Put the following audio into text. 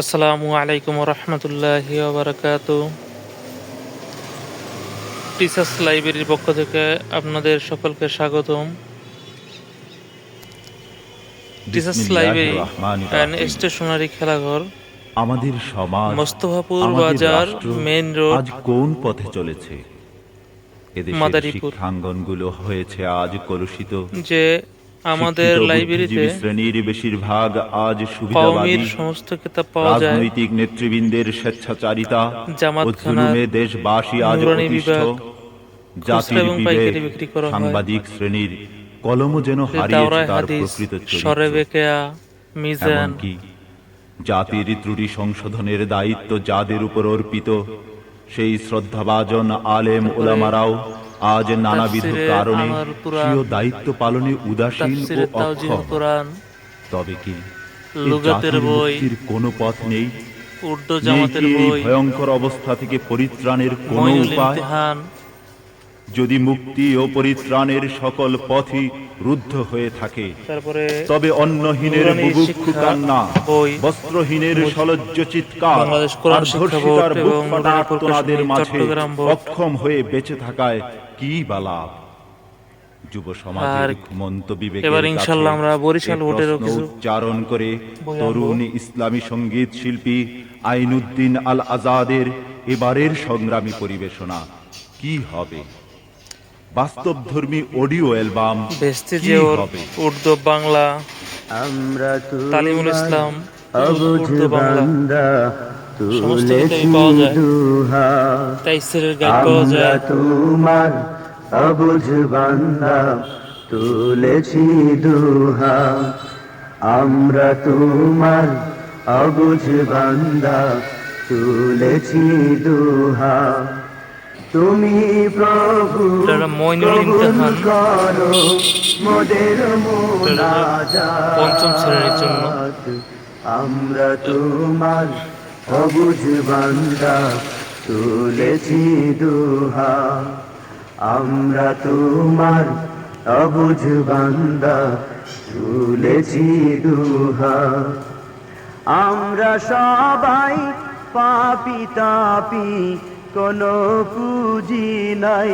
আসসালামু আলাইকুম রহমতুল্লাহ বারাকাত টিচার্স লাইব্রেরির পক্ষ থেকে আপনাদের সকলকে স্বাগতম। টিচার্স লাইব্রেরি অ্যান্ড স্টেশনারি খেলাঘর আমাদের সমাজ মোস্তফাপুর বাজার মেইন রোড আজ কোন পথে চলেছে? এদেশের। শিক্ষাঙ্গনগুলো হয়েছে আজ কলুষিত। যে আমাদের লাইব্রেরিতে শ্রেণির বেশিরভাগ আজ সুবিধাবাদী। সমস্ত কিতাব পাওয়া যায়। রাজনৈতিক নেতৃবৃন্দের স্বেচ্ছাচারিতা জামাত ও দেশবাসী আজ বিভাগ, জাতির বিবেক হয়। সাংবাদিক শ্রেণির কলম যেন হারিয়েছে তার প্রকৃত সরে চরিত্র। বেকেয়া মিজান। জাতির ত্রুটি সংশোধনের দায়িত্ব যাদের উপর অর্পিত সেই শ্রদ্ধাভাজন আলেম ওলামারাও আজ নানাবিধ কারণে স্বীয় দায়িত্ব পালনে উদাসীন ও অক্ষম। তবে কি লুগাতের বই, কোনো পথ নেই? উর্দু জামাতের বই ভয়ঙ্কর অবস্থা থেকে পরিত্রাণের কোনো উপায়? যদি মুক্তি ও পরিত্রাণের সকল পথই রুদ্ধ হয়ে থাকে তবে অন্নহীনের বুভুক্ষু কান্না বস্ত্রহীনের সলজ্জ চিৎকার ধর্ষিতার বুক মাঝে অক্ষম হয়ে বেঁচে থাকায় কি বালাপ যুব সমাজের ঘুমন্ত বিবেক এবার ইনশাল্লাহ আমরা বরিশাল কিছু উচ্চারণ করে তরুণ ইসলামী সংগীত শিল্পী আইনুদ্দিন আল আজাদের এবারের সংগ্রামী পরিবেশনা কি হবে? বাস্তবধর্মী অডিও অ্যালবাম বেস্তি যে উর্দু বাংলা আমরা তালিমুল ইসলাম অবুঝ উর্দু বাংলা। বান্দা সমস্ত তুলেছি পাওয়া যায়। দুহা। তাইসিরের গাইড পাওয়া যায়। তোমার অবুঝ বান্দা তুলেছি দুহা। আমরা তোমার অবুঝ বান্দা তুলেছি দুহা। তুমি প্রভু মইনুল ইমতিহান। করো মোদের মোনাজাত পঞ্চম শ্রেণির জন্য। আমরা তোমার অবুঝ বান্দা তুলেছি দুহা আমরা তোমার অবুঝ বান্দা তুলেছি দুহা আমরা সবাই পাপি তাপি কোনো পুঁজি নাই।